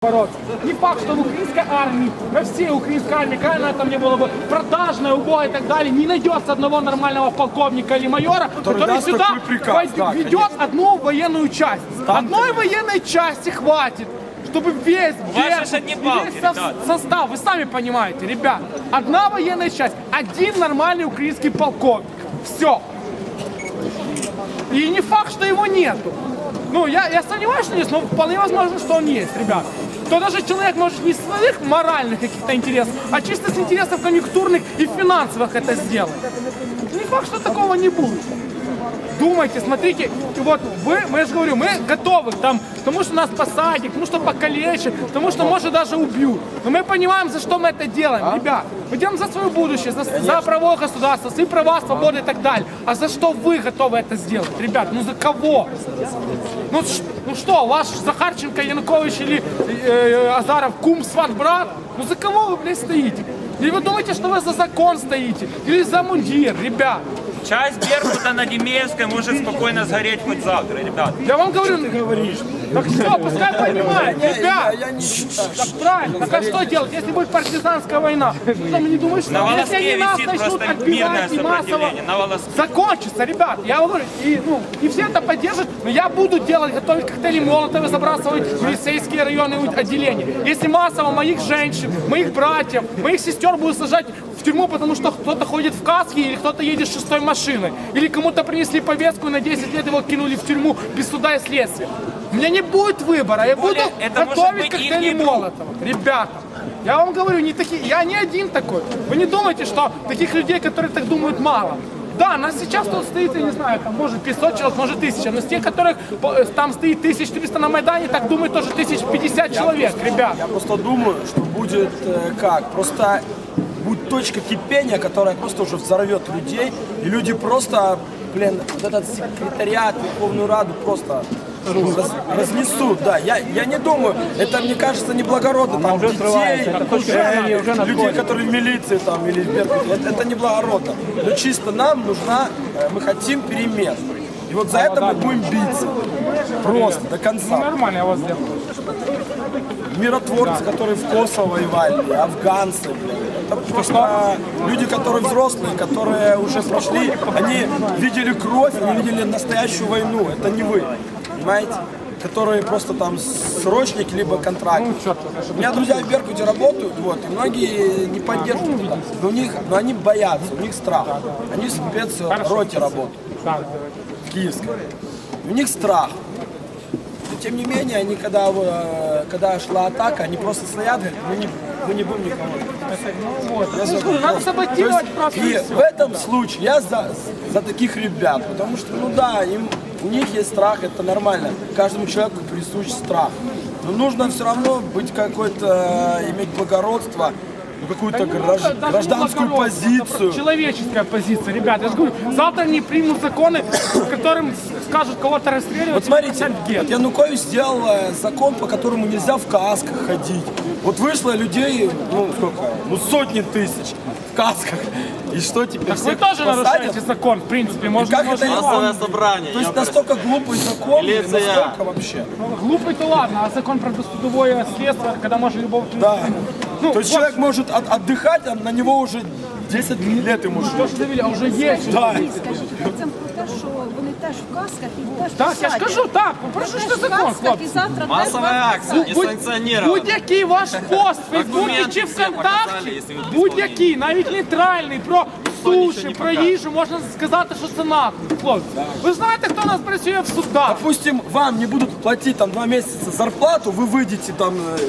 бороться. Не факт, что в украинской армии, во всей украинской армии, какая она там не была бы продажная, убогая и так далее, не найдется одного нормального полковника или майора, который, даст сюда приказ, да, ведет одну военную часть. Одной военной части хватит. Чтобы весь, весь- весь ребят. состав, вы сами понимаете, ребят, одна военная часть, один нормальный украинский полковник. Все. И не факт, что его нету. Ну, я, я сомневаюсь, что есть, но вполне возможно, что он есть, ребят. То даже человек может не своих моральных каких-то интересов, а чисто с интересов конъюнктурных и финансовых это сделать. Не факт, что такого не будет. Думайте, смотрите, и вот вы, мы же говорю, мы готовы там, к тому, что нас посадят, к тому, что покалечат, к тому, что, может, даже убьют. Но мы понимаем, за что мы это делаем, ребят. Мы делаем за свое будущее, за, за правовое государство, свои права, свободы и так далее. А за что вы готовы это сделать, ребят? Ну за кого? Ну, ну что, ваш Захарченко, Янукович или э, Азаров кум, сват, брат? Ну за кого вы, блядь, стоите? Или вы думаете, что вы за закон стоите? Или за мундир, ребят? Часть Беркута на Демеевской может спокойно сгореть хоть завтра, ребят. Я вам говорю, ты говоришь. Так что, пускай понимает, ребят. Я не Так правильно, так а что делать, если будет партизанская война? Ты там не думаешь, что На если они волоске нас висит начнут просто мирное отбивать и массово сопротивление. На волоске. закончится, ребят. Я говорю, и, ну, все это поддержат, но я буду делать, готовить коктейли Молотова, забрасывать в милицейские районы и отделения. Если массово моих женщин, моих братьев, моих сестер будут сажать в тюрьму, потому что кто-то ходит в каске или кто-то едет с шестой машиной. Или кому-то принесли повестку и на 10 лет его кинули в тюрьму без суда и следствия. У меня не будет выбора, я буду более, это может готовить быть коктейли ихний друг. Молотова. Ребята, я вам говорю, не такие, я не один такой. Вы не думайте, что таких людей, которые так думают, мало. Да, нас сейчас тут стоит, я не знаю, там может 500 человек, может 1000, но с тех, которых э, там стоит 1300 на Майдане, так думают тоже 1050 человек, ребят. Я просто думаю, что будет э, как? Просто будет точка кипения, которая просто уже взорвет людей, и люди просто, блин, вот этот секретариат, Верховную Раду просто раз- разнесут, да. Я, я не думаю, это, мне кажется, неблагородно, там, детей, э, людей, которые в милиции там или в Беркуте, это, это неблагородно. Но чисто нам нужна, э, мы хотим перемен. И вот за это мы будем биться. Просто, до конца Нормально я вас сделал. миротворцы, которые в Косово воевали, афганцы. Это просто люди, которые взрослые, которые уже прошли, они видели кровь, они видели настоящую войну. Это не вы, понимаете? Которые просто там срочники либо контрактники. У меня друзья в Беркуте работают, вот, и многие не поддерживают это. Но у них, но они боятся, у них страх. Они в спецроте работают, в Киевской. У них страх. Но тем не менее, они когда, э, когда шла атака, они просто стоят, говорят, мы не, мы не будем никого. Я за- Ну, надо саботировать То просто и в этом случае я за, за таких ребят, потому что, ну да, им, у них есть страх, это нормально. Каждому человеку присущ страх. Но нужно все равно быть какой-то, иметь благородство, ну, какую-то гражд- не гражданскую позицию. Человеческая позиция, ребят. Я же говорю, завтра они примут законы, которым скажут кого-то расстреливать. Вот смотрите, вот Янукович сделал э, закон, по которому нельзя в касках ходить. Вот вышло людей, ну сколько, ну сотни тысяч в касках. И что теперь? Вы всех тоже нарушаете закон, в принципе. Можно, как можно это не. Массовое собрание. То есть настолько глупый закон, Милиция. настолько вообще. Глупый-то ладно, а закон про досудовое следствие, когда можно любого... Да. Ну, То есть вот. человек может от- отдыхать, а на него уже 10 лет ему То, жить. що довели, а вже є. Да. Скажіть хлопцям про те, що вони теж в касках і теж Так, я ж посадять. кажу, так, прошу, Теж що в закон, касках, хлопці. І завтра теж Массовая вас акция, посадять. несанкционированная. Будь-який ваш пост в Фейсбуці Аргументи чи всі показали, ВКонтакті, якщо ви будь-який, навіть нейтральний, про нічого суші, не про покаже. їжу, можна сказати, що це нахуй, хлопці. Ви знаєте, хто у нас працює в судах? Допустим, вам не будут платить там два месяца зарплату, вы выйдете там э,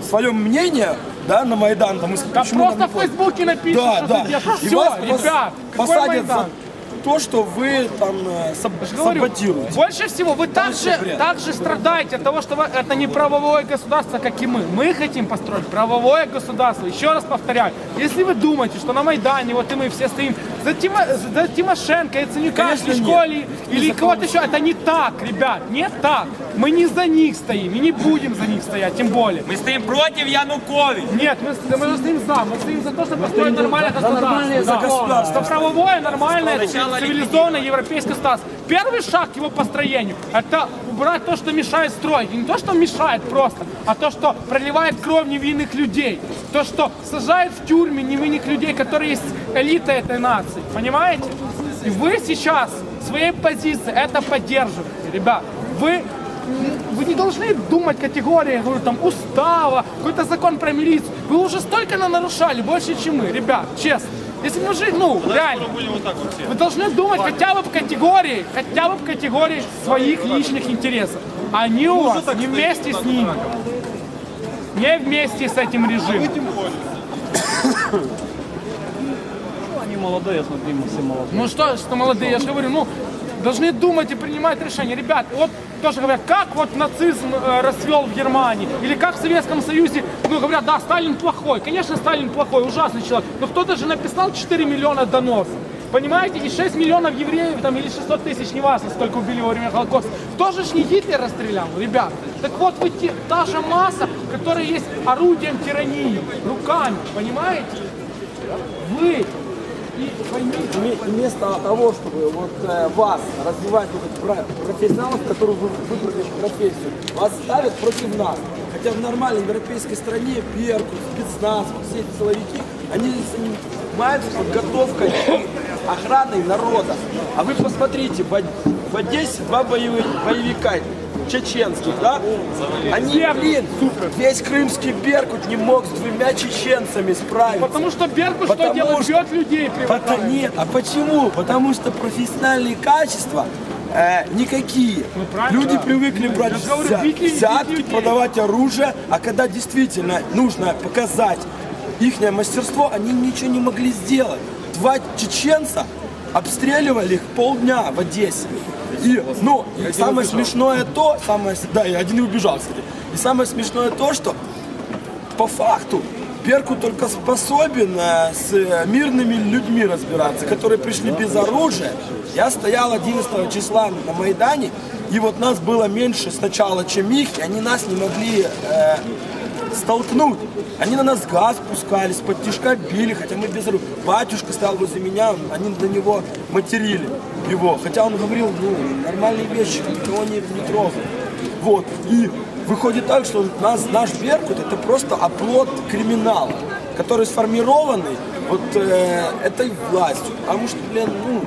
в своем мнении, да, на Майдан, там, Да почему нам просто не в? Фейсбуке напишут, Да, что да. ты делаешь. И Все, вас пос- ребят, какой посадят Майдан? То, что вы там э, саб- Говорю, саботируете. больше всего вы также, также страдаете от того, что вы- это не правовое государство, как и мы. Мы хотим построить правовое государство. Еще раз повторяю, если вы думаете, что на Майдане вот и мы все стоим за, Тимо, за Тимошенко, Яценюка, нет. или, кого-то еще, это не так, ребят, не так. Мы не за них стоим и не будем за них стоять, тем более. Мы стоим против Януковича. Нет, мы, мы стоим за, мы стоим за то, чтобы построить нормальное государство. за Да. государство. За правовое, нормальное, Цивилизованной европейской ситуации. Первый шаг к его построению – это убрать то, что мешает строить. И не то, что мешает просто, а то, что проливает кровь невинных людей. То, что сажает в тюрьме невинных людей, которые есть элита этой нации. Понимаете? И вы сейчас своей позиции это поддерживаете, ребят. Вы вы не должны думать категории, я говорю, там, устава, какой-то закон про милицию. Вы уже столько на- нарушали, больше, чем мы, ребят, честно. Если мы жили, ну, реально, вы должны думать хотя бы в категории, хотя бы в категории своих личных интересов. Они у вас не вместе с ними. Не вместе с этим режимом. Они молодые, я смотрю, мы все молодые. Ну что, что молодые, я же говорю, ну, должны думать и принимать решения. Ребят, вот тоже говорят, как вот нацизм э, расцвел в Германии, или как в Советском Союзе, ну, говорят, да, Сталин плохой. Конечно, Сталин плохой, ужасный человек, но кто-то же написал 4 миллиона доносов. Понимаете, и 6 миллионов евреев там, или 600 тысяч, неважно, сколько убили во время Холокоста. Тоже ж не Гитлер расстрелял, ребят. Так вот, вы те- та же масса, которая есть орудием тирании, руками, понимаете? Вы Вместо того, чтобы вот э, вас развивать вот профессионалов, которые вы выбрали профессию, вас ставят против нас. Хотя в нормальной европейской стране Беркут, спецназ, все эти силовики, они занимаются подготовкой охраной народа. А вы посмотрите, в, Од- в Одессе два боевика чеченских, да? Они, блин, весь крымский Беркут не мог с двумя чеченцами справиться. Потому что Беркут что Потому делает? что- Бьет людей Потому, привлекает. нет, а почему? Потому что профессиональные качества э, никакие. правильно, Люди да. привыкли брать Я говорю, взя- бить ли- бить взятки, людей. продавать оружие, а когда действительно нужно показать их мастерство, они ничего не могли сделать. Два чеченца обстреливали их полдня в Одессе. И, ну, и самое смешное то, самое, да, и один и убежал, кстати. И самое смешное то, что по факту Беркут только способен э, с э, мирными людьми разбираться, которые пришли без оружия. Я стоял 11 числа на Майдане, и вот нас было меньше сначала, чем их, и они нас не могли э, столкнуть. Они на нас газ пускали, под тишка били, хотя мы без оружия. Батюшка стоял возле меня, они до него материли его. Хотя он говорил, ну, нормальные вещи, никого не, не трогал. Вот. И выходит так, что нас, наш Беркут это просто оплот криминала, который сформированный вот э, этой властью. Потому что, блин, ну,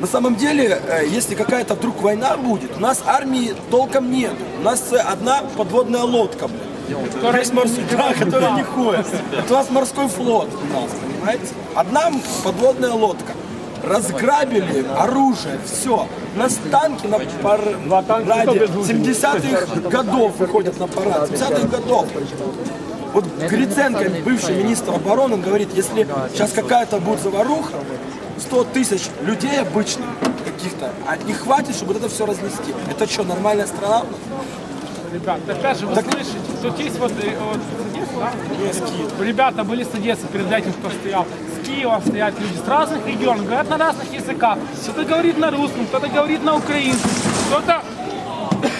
на самом деле, э, если какая-то вдруг война будет, у нас армии толком нет. У нас э, одна подводная лодка, блин. Морской, да, которая не ходит. У нас морской флот у нас, понимаете? Одна подводная лодка. Разграбили оружие, все. У нас танки на параде 70-х годов выходят на парад. 70-х годов. Вот Гриценко, бывший министр обороны, он говорит, если сейчас какая-то будет заваруха, 100 тысяч людей обычных каких-то, а не хватит, чтобы вот это все разнести. Это что, нормальная страна? Ребят, опять же, вы слышите, тут есть вот, э, вот да? Ребята были с Одессы перед этим, кто стоял. С Киева стоят люди с разных регионов, говорят на разных языках. Кто-то говорит на русском, кто-то говорит на украинском, кто-то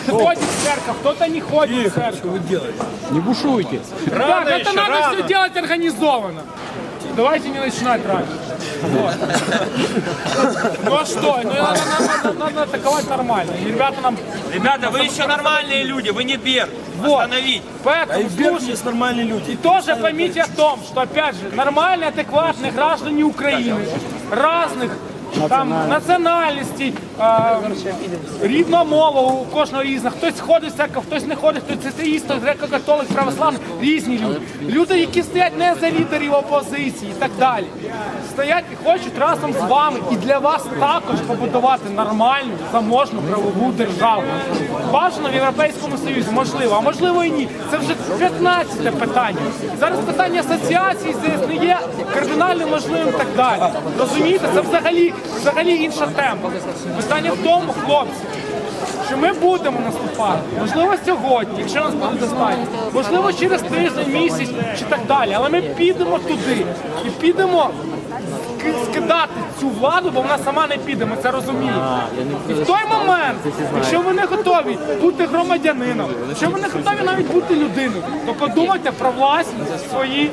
ходит в церковь, кто-то не ходит в церковь. вы делаете? Не бушуйте. Ребят, это надо все делать организованно. Давайте не начинать раньше. Ну а что? Ну, надо, надо- надо атаковать нормально. Ребята нам... Ребята, вы еще нормальные люди, вы не Берг. Вот. Остановить. Поэтому, слушайте, есть нормальные люди. И тоже поймите о том, что, опять же, нормальные, адекватные граждане Украины, разных там національностей, рідна мова у кожного різна. Хтось ходить в церкву, хтось не ходить, хтось атеїст, греко-католик, православний, різні люди. Люди, які стоять не за лідерів опозиції і так далі. Стоять і хочуть разом з вами і для вас також побудувати нормальну, заможну правову державу. Бажано в Європейському Союзі, можливо, а можливо і ні. Це вже 15 питання. Зараз питання асоціації здесь не є кардинально важливим і так далі. Розумієте, це взагалі, взагалі інша тема. Питання в тому, хлопці, що ми будемо наступати. Можливо, сьогодні, якщо нас буде достатньо. Можливо, через тиждень, місяць чи так далі. Але ми підемо туди і підемо скидати цю владу, бо вона сама не піде, ми це розуміємо. І в той момент, якщо ви не готові бути громадянином, якщо ви не готові навіть бути людиною, то подумайте про власність, свої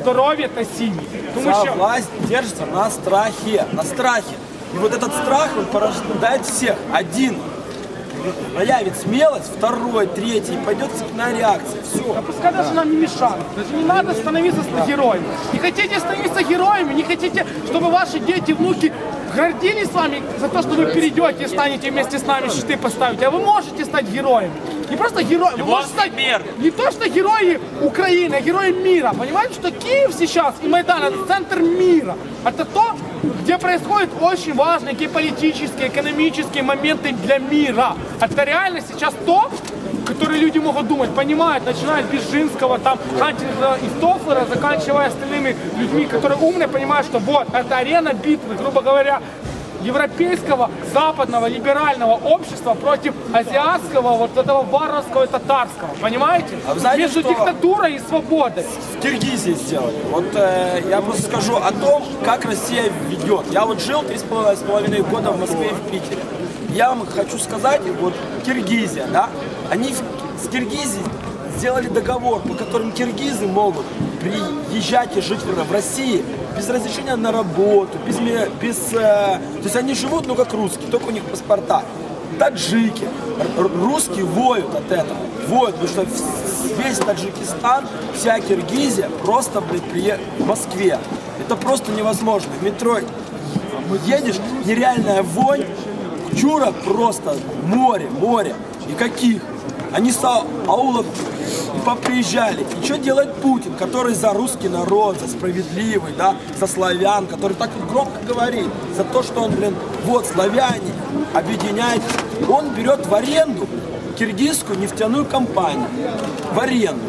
здоров'я та сім'ї. Тому що власть держится на страхе, на страхе. И вот этот страх, он порождает всех. Один проявит смелость, второй, третий, пойдет цепная реакция. Все. А пускай даже нам не мешают. Даже не надо становиться героями. Не хотите становиться героями, не хотите, чтобы ваши дети, внуки гордились с вами за то, что вы перейдете и станете вместе с нами щиты поставить, а вы можете стать героями. Не просто героем, вы можете стать мир. не то, что герои Украины, а герои мира. Понимаете, что Киев сейчас и Майдан это центр мира. Это то, где происходят очень важные геополитические, экономические моменты для мира. Это реально сейчас то, которые люди могут думать, понимают, начиная от Бежинского, там, Хантинга и Стофлера, заканчивая остальными людьми, которые умные, понимают, что вот, это арена битвы, грубо говоря, европейского, западного, либерального общества против азиатского, вот этого варварского и татарского, понимаете? А вы знаете, Между что- диктатурой и свободой. в Киргизии сделали. Вот э, я просто скажу о том, как Россия ведет. Я вот жил три с половиной- года в Москве и в Питере. Я вам хочу сказать, вот Киргизия, да, они в- с Киргизией сделали договор, по которым киргизы могут приезжать и жить в России без разрешения на работу, без, без э, то есть они живут, ну как русские, только у них паспорта. Таджики, русские воют от этого, воют, потому что весь Таджикистан, вся Киргизия просто, блядь, прие... в Москве. Это просто невозможно. В метро едешь, нереальная вонь, чурок просто море, море. И каких? Они с аулов поприезжали. И что делает Путин, который за русский народ, за справедливый, да, за славян, который так громко говорит, за то, что он, блин, вот, славяне, объединяет. Он берет в аренду киргизскую нефтяную компанию. В аренду.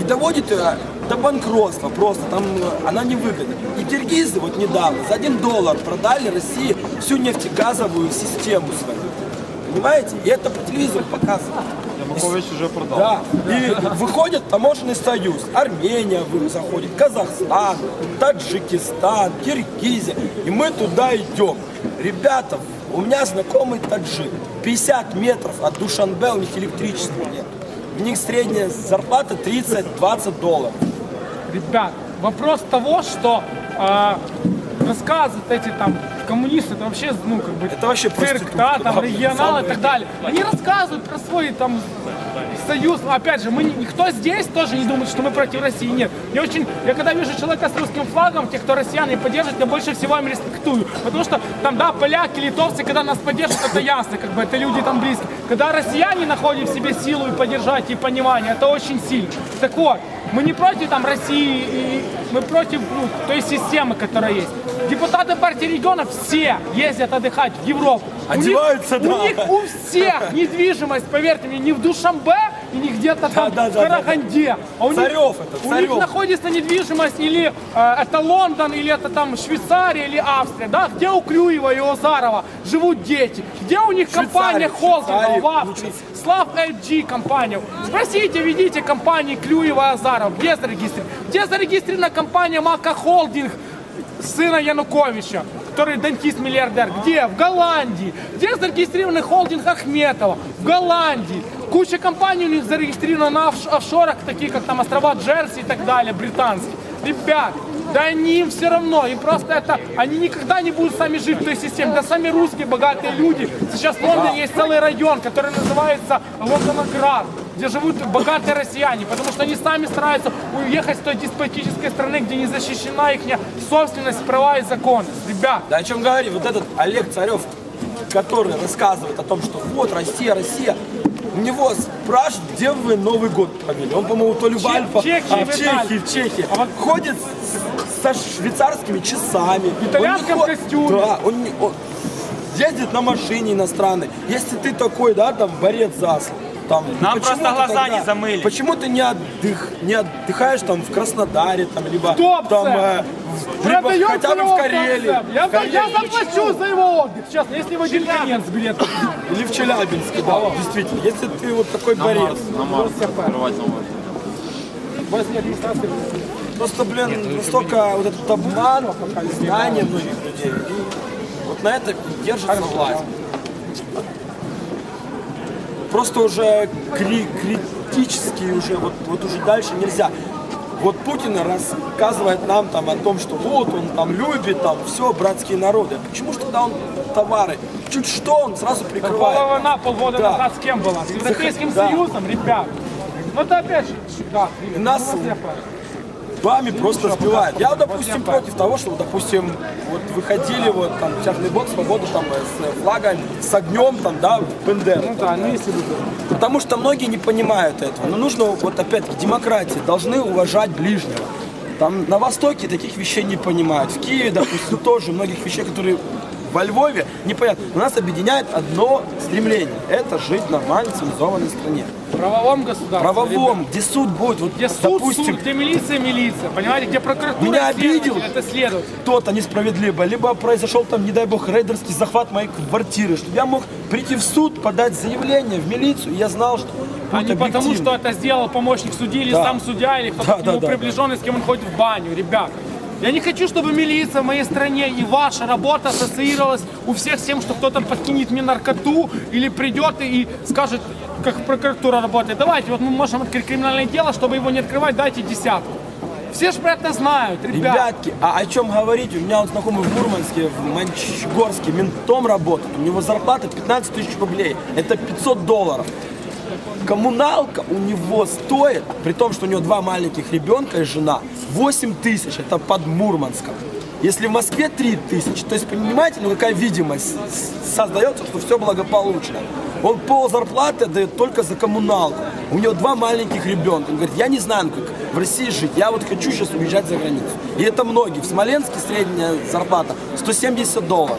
И доводит ее до банкротства просто, там э, она невыгодна. И киргизы вот недавно за один доллар продали России всю нефтегазовую систему свою. Понимаете? И это по телевизору показывают. Янукович уже продал. Да, и выходит таможенный союз. Армения вы- заходит, Казахстан, Таджикистан, Киргизия. И мы туда идем. Ребята, у меня знакомый таджик. 50 метров от Душанбе у них электричества нет. У них средняя зарплата 30-20 долларов. Ребят, вопрос того, что э, рассказывают эти там коммунисты, это вообще, ну, как бы, Это вообще цирк, да, там, регионалы и так далее. Они рассказывают про свой там союз. Опять же, мы никто здесь тоже не думает, что мы против России. Нет. Я очень, я когда вижу человека с русским флагом, тех, кто россияне поддерживает, я больше всего им респектую. Потому что там, да, поляки, литовцы, когда нас поддерживают, это ясно, как бы это люди там близкие. Когда россияне находят в себе силу и поддержать, и понимание, это очень сильно. Так вот, мы не против там России, и мы против ну, той системы, которая есть. Депутаты партии регионов все ездят отдыхать в Европу. У них- Одеваются, у да. них у всех недвижимость, поверьте мне, не в Душамбе и не где-то там да, в да, да, Караганде. А у них, Царев это, у Царев. них находится недвижимость или э, это Лондон, или это там Швейцария, или Австрия, да? Где у Клюева и Озарова живут дети? Где у них компания холдингова Швейцарии, в Австрии? Слав LG компания. Спросите, ведите компании Клюева Азаров, где зарегистрирована? Где зарегистрирована компания Мака Холдинг? сына Януковича, который дантист-миллиардер. Где? В Голландии. Где зарегистрирован холдинг Ахметова? В Голландии. Куча компаний у них зарегистрирована на офш- офшорах, такие как там острова Джерси и так далее, британские. Ребят, да они им все равно, им просто это, они никогда не будут сами жить в той системе. Да сами русские богатые люди. Сейчас в Лондоне есть целый район, который называется Лондоноград где живут богатые россияне, потому что они сами стараются уехать с той деспотической страны, где не защищена их собственность, права и законы. Ребят, Да о чем говорит вот этот Олег Царев, который рассказывает о том, что вот Россия, Россия. У него спрашивают, где вы Новый год провели. Он, по-моему, то ли в Чехии, а, в Чехии, в Чехии. А вот- Ходит с- со швейцарскими часами. В итальянском ход- костюме. Да, он, не- он ездит на машине иностранной. Если ты такой, да, там, борец за там, Нам просто глаза не замыли. Почему ты не, отдых, не отдыхаешь там в Краснодаре, там, либо Туапсе. там, э, продается хотя бы в Карелии. Я, В Карелии. я заплачу за его отдых, честно, если в один конец билет. Или в Челябинске, да, действительно. Если ты вот такой борец. На Марс открывать новый. Просто, блин, настолько вот этот обман, знание многих людей. И вот на это держится власть. Просто уже кри- критически уже, вот, вот уже дальше нельзя. Вот Путин рассказывает нам там о том, что вот он там любит там все братские народы. А Почему же тогда он товары. Чуть что, он сразу прикрывает. Какого война полгода Да. назад с кем была? С Европейским Да. Союзом, ребят. Ну это опять же, да, нас ну, вот я понял. Бами просто сбивают. Я, допустим, против того, что, вот, допустим, вот выходили вот там частный бокс, свободу там с флагом, с огнем там, да, в Бендеры. Ну да, ну если бы... Потому что многие не понимают этого. Но нужно, вот опять-таки, демократии, должны уважать ближнего. Там на Востоке таких вещей не понимают. В Киеве, допустим, тоже многих вещей, которые во Львове непонятно. Но нас объединяет одно стремление. Это жить в нормальной, цивилизованной стране. Правовом государстве. Правовом, ребят. где суд будет, вот, Где суд, допустим, суд, где милиция, милиция. Понимаете, где прокуратура, Меня обидел. Это следователь. кто-то несправедливо, либо произошел там, не дай бог, рейдерский захват моей квартиры, чтобы я мог прийти в суд, подать заявление в милицию, и я знал, что А не потому, объективно. что это сделал помощник судьи или Да. сам судья, или кто-то Да, к да, нему да, приближенный, с кем он ходит в баню, ребят. Я не хочу, чтобы милиция в моей стране и ваша работа ассоциировалась у всех с тем, что кто-то подкинет мне наркоту или придет и скажет, как прокуратура работает. Давайте, вот мы можем открыть криминальное дело, чтобы его не открывать, дайте десятку. Все же про это знают, ребят. Ребятки, а о чем говорить? У меня вот знакомый в Мурманске, в Манчгорске, ментом работает. У него зарплата 15 тысяч рублей. Это 500 долларов. Коммуналка у него стоит, при том, что у него два маленьких ребенка и жена, 8 тысяч. Это под Мурманском. Если в Москве 3 тысячи, то есть понимаете, ну какая видимость создается, что все благополучно. Он пол зарплаты отдает только за коммуналку. У него два маленьких ребенка. Он говорит, я не знаю, как в России жить. Я вот хочу сейчас уезжать за границу. И это многие. В Смоленске средняя зарплата 170 долларов.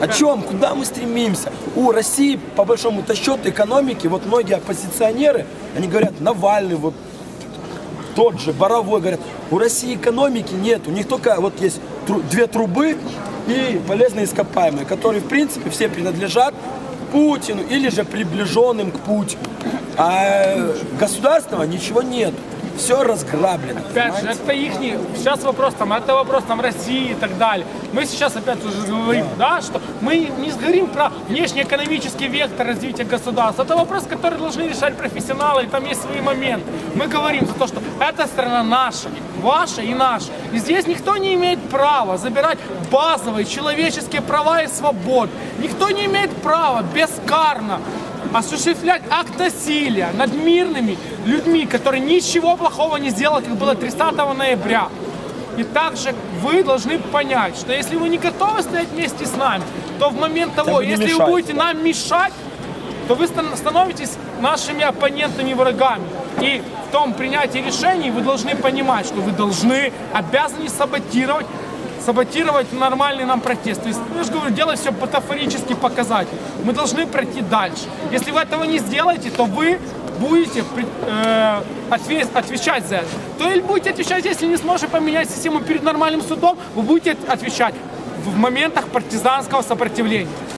О чем? Куда мы стремимся? У России, по большому-то счету, экономики, вот многие оппозиционеры, они говорят, Навальный, вот тот же, Боровой, говорят, у России экономики нет, у них только вот есть тру- две трубы и полезные ископаемые, которые, в принципе, все принадлежат Путину или же приближенным к Путину. А государственного ничего нет. Все разграблено. Опять же, это их Сейчас вопрос там, это вопрос там России и так далее. Мы сейчас опять уже говорим, да, что мы не говорим про внешнеэкономический вектор развития государства. Это вопрос, который должны решать профессионалы, и там есть свои моменты. Мы говорим за то, что эта страна наша, ваша и наша. И здесь никто не имеет права забирать базовые человеческие права и свободы. Никто не имеет права безкарно осуществлять акт насилия над мирными людьми, которые ничего плохого не сделали, как было 30 ноября. И также вы должны понять, что если вы не готовы стоять вместе с нами, то в момент того, вы если вы мешайте. будете нам мешать, то вы стан- становитесь нашими оппонентами, врагами. И в том принятии решений вы должны понимать, что вы должны, обязаны саботировать саботировать нормальный нам протест. То есть, я же говорю, делать все патафорически показатель. Мы должны пройти дальше. Если вы этого не сделаете, то вы будете э, отве- отвечать за это. То или будете отвечать, если не сможете поменять систему перед нормальным судом, вы будете отвечать в моментах партизанского сопротивления.